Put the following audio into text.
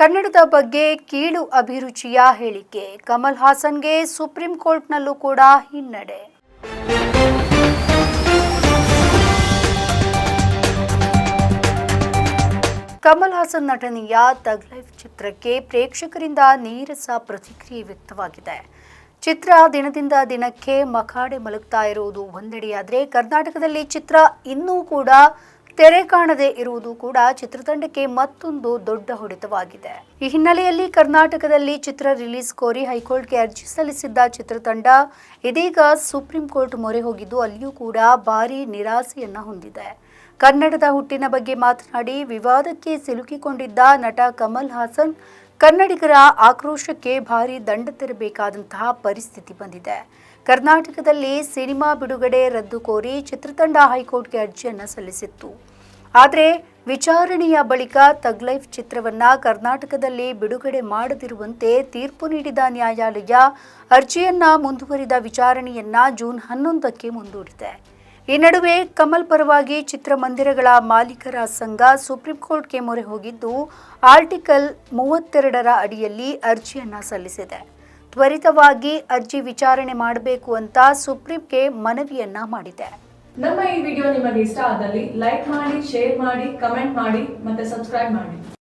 ಕನ್ನಡದ ಬಗ್ಗೆ ಕೀಳು ಅಭಿರುಚಿಯ ಹೇಳಿಕೆ. ಕಮಲ್ ಹಾಸನ್ಗೆ ಸುಪ್ರೀಂ ಕೋರ್ಟ್ನಲ್ಲೂ ಕೂಡ ಹಿನ್ನಡೆ. ಕಮಲ್ ಹಾಸನ್ ನಟನೆಯ ತಗ್ ಲೈಫ್ ಚಿತ್ರಕ್ಕೆ ಪ್ರೇಕ್ಷಕರಿಂದ ನೀರಸ ಪ್ರತಿಕ್ರಿಯೆ ವ್ಯಕ್ತವಾಗಿದೆ. ಚಿತ್ರ ದಿನದಿಂದ ದಿನಕ್ಕೆ ಮಖಾಡೆ ಮಲಗ್ತಾ ಇರುವುದು ಒಂದೆಡೆಯಾದರೆ ಕರ್ನಾಟಕದಲ್ಲಿ ಚಿತ್ರ ಇನ್ನೂ ಕೂಡ ತೆರೆ ಕಾಣದೆ ಇರುವುದು ಕೂಡ ಚಿತ್ರತಂಡಕ್ಕೆ ಮತ್ತೊಂದು ದೊಡ್ಡ ಹೊಡೆತವಾಗಿದೆ. ಈ ಹಿನ್ನೆಲೆಯಲ್ಲಿ ಕರ್ನಾಟಕದಲ್ಲಿ ಚಿತ್ರ ರಿಲೀಸ್ ಕೋರಿ ಹೈಕೋರ್ಟ್ಗೆ ಅರ್ಜಿ ಸಲ್ಲಿಸಿದ್ದ ಚಿತ್ರತಂಡ, ಇದೀಗ ಸುಪ್ರೀಂ ಕೋರ್ಟ್ ಮೊರೆ ಹೋಗಿದ್ದು ಅಲ್ಲಿಯೂ ಕೂಡ ಭಾರೀ ನಿರಾಸೆಯನ್ನ ಹೊಂದಿದೆ. ಕನ್ನಡದ ಹುಟ್ಟಿನ ಬಗ್ಗೆ ಮಾತನಾಡಿ ವಿವಾದಕ್ಕೆ ಸಿಲುಕಿಕೊಂಡಿದ್ದ ನಟ ಕಮಲ್ ಹಾಸನ್ ಕನ್ನಡಿಗರ ಆಕ್ರೋಶಕ್ಕೆ ಭಾರಿ ದಂಡ ತೆರಬೇಕಾದಂತಹ ಪರಿಸ್ಥಿತಿ ಬಂದಿದೆ. ಕರ್ನಾಟಕದಲ್ಲಿ ಸಿನಿಮಾ ಬಿಡುಗಡೆ ರದ್ದು ಕೋರಿ ಚಿತ್ರತಂಡ ಹೈಕೋರ್ಟ್ಗೆ ಅರ್ಜಿಯನ್ನು ಸಲ್ಲಿಸಿತ್ತು. ಆದರೆ ವಿಚಾರಣೆಯ ಬಳಿಕ ತಗ್ಲೈಫ್ ಚಿತ್ರವನ್ನ ಕರ್ನಾಟಕದಲ್ಲಿ ಬಿಡುಗಡೆ ಮಾಡದಿರುವಂತೆ ತೀರ್ಪು ನೀಡಿದ ನ್ಯಾಯಾಲಯ ಅರ್ಜಿಯನ್ನ ಮುಂದುವರಿದ ವಿಚಾರಣೆಯನ್ನ ಜೂನ್ ಹನ್ನೊಂದಕ್ಕೆ ಮುಂದೂಡಿದೆ. ಈ ನಡುವೆ ಕಮಲ್ ಪರವಾಗಿ ಚಿತ್ರಮಂದಿರಗಳ ಮಾಲೀಕರ ಸಂಘ ಸುಪ್ರೀಂ ಕೋರ್ಟ್ಗೆ ಮೊರೆ ಹೋಗಿದ್ದು, ಆರ್ಟಿಕಲ್ ಮೂವತ್ತೆರಡರ ಅಡಿಯಲ್ಲಿ ಅರ್ಜಿಯನ್ನು ಸಲ್ಲಿಸಿದೆ. ತ್ವರಿತವಾಗಿ ಅರ್ಜಿ ವಿಚಾರಣೆ ಮಾಡಬೇಕು ಅಂತ ಸುಪ್ರೀಂಗೆ ಮನವಿಯನ್ನ ಮಾಡಿದೆ. ನಮ್ಮ ಈ ವಿಡಿಯೋ ನಿಮಗೆ ಇಷ್ಟ ಆದಲ್ಲಿ ಲೈಕ್ ಮಾಡಿ, ಶೇರ್ ಮಾಡಿ, ಕಮೆಂಟ್ ಮಾಡಿ ಮತ್ತೆ ಸಬ್ಸ್ಕ್ರೈಬ್ ಮಾಡಿ.